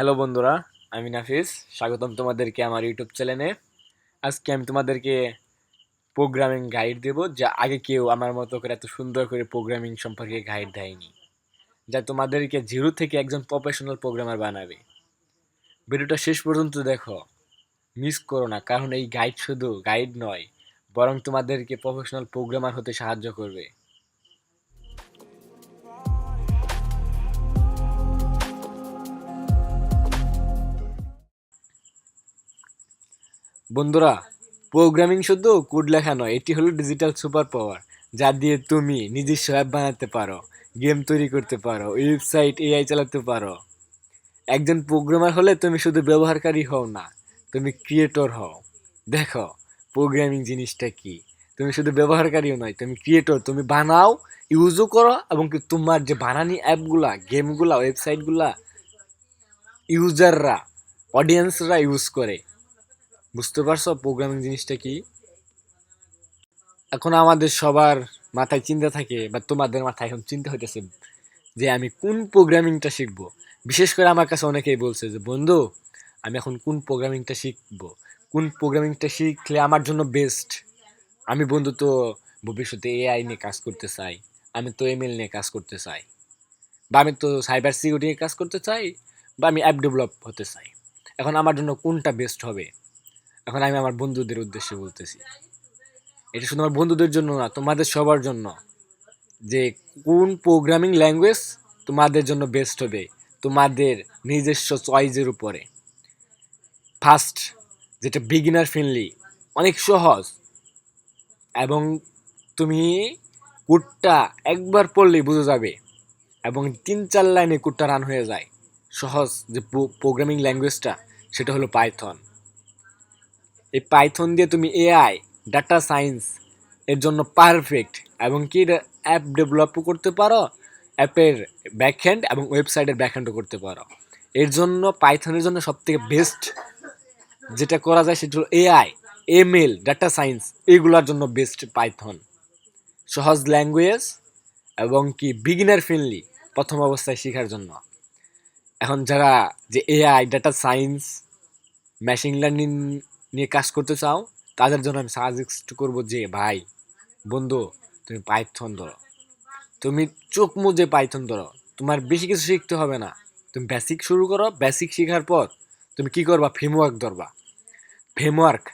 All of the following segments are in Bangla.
হ্যালো বন্ধুরা, আমি নাফিস। স্বাগতম তোমাদেরকে আমার ইউটিউব চ্যানেলে আজকে আমি তোমাদেরকে প্রোগ্রামিং গাইড দেব, যা আগে কেউ আমার মতো করে এত সুন্দর করে প্রোগ্রামিং সম্পর্কে গাইড দেয়নি, যা তোমাদেরকে জিরো থেকে একজন প্রফেশনাল প্রোগ্রামার বানাবে। ভিডিওটা শেষ পর্যন্ত দেখো। মিস করো না, কারণ এই গাইড শুধু গাইড নয়, বরং তোমাদেরকে প্রফেশনাল প্রোগ্রামার হতে সাহায্য করবে। বন্ধুরা প্রোগ্রামিং শুধু কোড লেখা নয়, এটি হলো ডিজিটাল সুপার পাওয়ার যা দিয়ে তুমি নিজস্ব অ্যাপ বানাতে পারো গেম তৈরি করতে পারো ওয়েবসাইট এআই চালাতে পারো। একজন প্রোগ্রামার হলে তুমি শুধু ব্যবহারকারী হও না, তুমি ক্রিয়েটর হও। দেখো প্রোগ্রামিং জিনিসটা কি? তুমি শুধু ব্যবহারকারীও নয়, তুমি ক্রিয়েটর তুমি বানাও ইউজও করো, এবং কি তোমার যে বানানি অ্যাপগুলা গেমগুলা ওয়েবসাইটগুলা ইউজাররা অডিয়েন্সরা ইউজ করে। বুঝতে পারছ প্রোগ্রামিং জিনিসটা কি? এখন আমাদের সবার মাথায় চিন্তা থাকে বা তোমাদের মাথায় এখন চিন্তা হইতেছে যে আমি কোন প্রোগ্রামিংটা শিখব? বিশেষ করে আমার কাছে অনেকেই বলছে যে, বন্ধু, আমি এখন কোন প্রোগ্রামিংটা শিখব? কোন প্রোগ্রামিংটা শিখলে আমার জন্য বেস্ট আমি বন্ধু তো ভবিষ্যতে এআই নিয়ে কাজ করতে চাই, আমি তো এমএল নিয়ে কাজ করতে চাই, বা আমি তো সাইবার সিকিউরিটি নিয়ে কাজ করতে চাই, বা আমি অ্যাপ ডেভেলপ হতে চাই। এখন আমার জন্য কোনটা বেস্ট হবে? এখন আমি আমার বন্ধুদের উদ্দেশ্যে বলতেছি। এটা শুধু আমার বন্ধুদের জন্য না, তোমাদের সবার জন্য। যে কোন প্রোগ্রামিং ল্যাঙ্গুয়েজ তোমাদের জন্য বেস্ট হবে, তোমাদের নিজস্ব চয়েসের উপরে। ফার্স্ট যেটা বিগিনার ফ্রেন্ডলি অনেক সহজ। এবং তুমি কোডটা একবার পড়লেই বুঝে যাবে। এবং তিন চার লাইনে কোডটা রান হয়ে যায়। সহজ যে প্রোগ্রামিং ল্যাঙ্গুয়েজটা সেটা হলো পাইথন এই পাইথন দিয়ে তুমি এআই ডাটা সায়েন্স এর জন্য পারফেক্ট এবং কি অ্যাপ ডেভেলপও করতে পারো অ্যাপের ব্যাকহ্যান্ড এবং ওয়েবসাইটের ব্যাকহ্যান্ডও করতে পারো। এর জন্য পাইথনের জন্য সবথেকে বেস্ট যেটা করা যায় সেটা হলো এআই এমএল ডাটা সায়েন্স এগুলোর জন্য বেস্ট পাইথন সহজ ল্যাঙ্গুয়েজ এবং কি বিগিনার ফ্রেন্ডলি প্রথম অবস্থায় শেখার জন্য। এখন যারা যে AI data science machine learning নিয়ে কাজ করতে চাও, তাদের জন্য আমি সাজেস্ট করব যে, ভাই, বন্ধু, তুমি পাইথন ধরো। তুমি চোখ মুজে পাইথন ধরো। তোমার বেশি কিছু শিখতে হবে না। তুমি বেসিক শুরু করো। বেসিক শেখার পর তুমি কি করবা? ফ্রেমওয়ার্ক ধরবা। ফ্রেমওয়ার্ক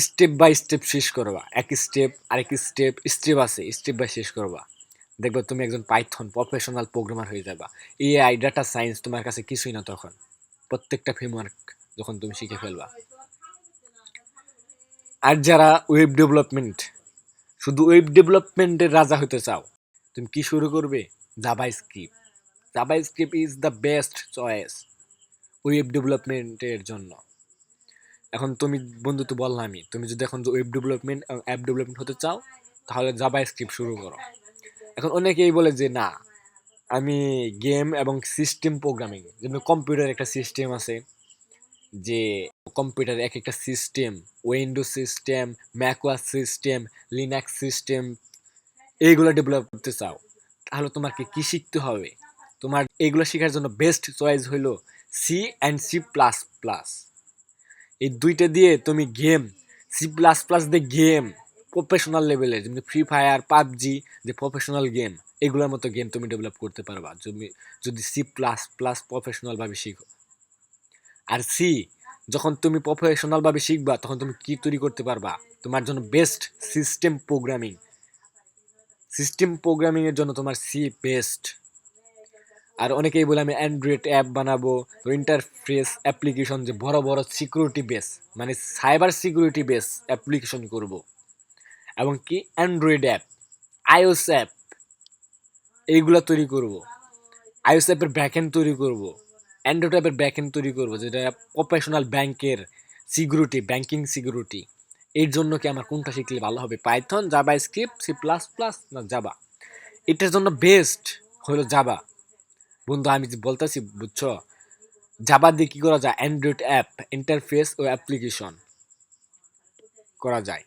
স্টেপ বাই স্টেপ শেষ করবা। এক স্টেপ আরেক স্টেপ স্টেপ আছে স্টেপ বাই শেষ করবা। দেখবে তুমি একজন পাইথন প্রফেশনাল প্রোগ্রামার হয়ে যাবা। এআই ডাটা সায়েন্স তোমার কাছে কিছুই না তখন। প্রত্যেকটা ফ্রেমওয়ার্ক যখন তুমি শিখে ফেলবা। আর যারা ওয়েব ডেভেলপমেন্ট শুধু ওয়েব ডেভেলপমেন্টের রাজা হতে চাও, তুমি কি শুরু করবে? JavaScript JavaScript is the best choice web ডেভেলপমেন্টের জন্য। এখন তুমি, বন্ধু, তো বললামই, তুমি যদি এখন ওয়েব ডেভেলপমেন্ট অ্যাপ ডেভেলপমেন্ট হতে চাও, তাহলে জাভা স্ক্রিপ্ট শুরু করো। এখন অনেকেই বলে যে, না, আমি গেম এবং সিস্টেম প্রোগ্রামিং যেমন কম্পিউটার একটা সিস্টেম আছে, যে কম্পিউটার এক একটা system window system macOS system, Linux system, এইগুলো ডেভেলপ করতে চাও, তাহলে তোমাকে কি শিখতে হবে? তোমার এইগুলো শেখার জন্য বেস্ট চয়েস হইল C and C plus plus এই দুইটা দিয়ে তুমি গেম সি প্লাস প্লাস দিয়ে গেম প্রফেশনাল লেভেলের যেমনি ফ্রি ফায়ার পাবজি, যে প্রফেশনাল গেম এগুলোর মতো গেম তুমি ডেভেলপ করতে পারবা। তুমি যদি সি প্লাস প্লাস প্রফেশনালভাবে শিখো। আর সি যখন তুমি প্রফেশনালভাবে শিখবা, তখন তুমি কি তৈরি করতে পারবা? তোমার জন্য বেস্ট সিস্টেম প্রোগ্রামিং সিস্টেম প্রোগ্রামিংয়ের জন্য তোমার সি বেস্ট আর অনেকেই বলে, আমি অ্যান্ড্রয়েড অ্যাপ বানাবো। তো ইন্টারফেস অ্যাপ্লিকেশন যে বড় বড় সিকিউরিটি বেস মানে সাইবার সিকিউরিটি বেস অ্যাপ্লিকেশন করব। এবং কি? অ্যান্ড্রয়েড অ্যাপ আইওস অ্যাপ এইগুলো তৈরি করব। আইওস অ্যাপের ব্যাকএন্ড তৈরি করব। অ্যান্ড্রয়েড অ্যাপের ব্যাকএন্ড তৈরি করব, যেটা প্রফেশনাল ব্যাংকের সিকিউরিটি ব্যাংকিং সিকিউরিটি এর জন্য কি আমার কোনটা শিখলে ভালো হবে? Python JavaScript C plus plus না জাবা এটার জন্য বেস্ট হলো জাবা বন্ধু, আমি বলতেছি, বুঝছ? জাবা দিয়ে কি করা যায়? অ্যান্ড্রয়েড অ্যাপ ইন্টারফেস ও অ্যাপ্লিকেশন করা যায়।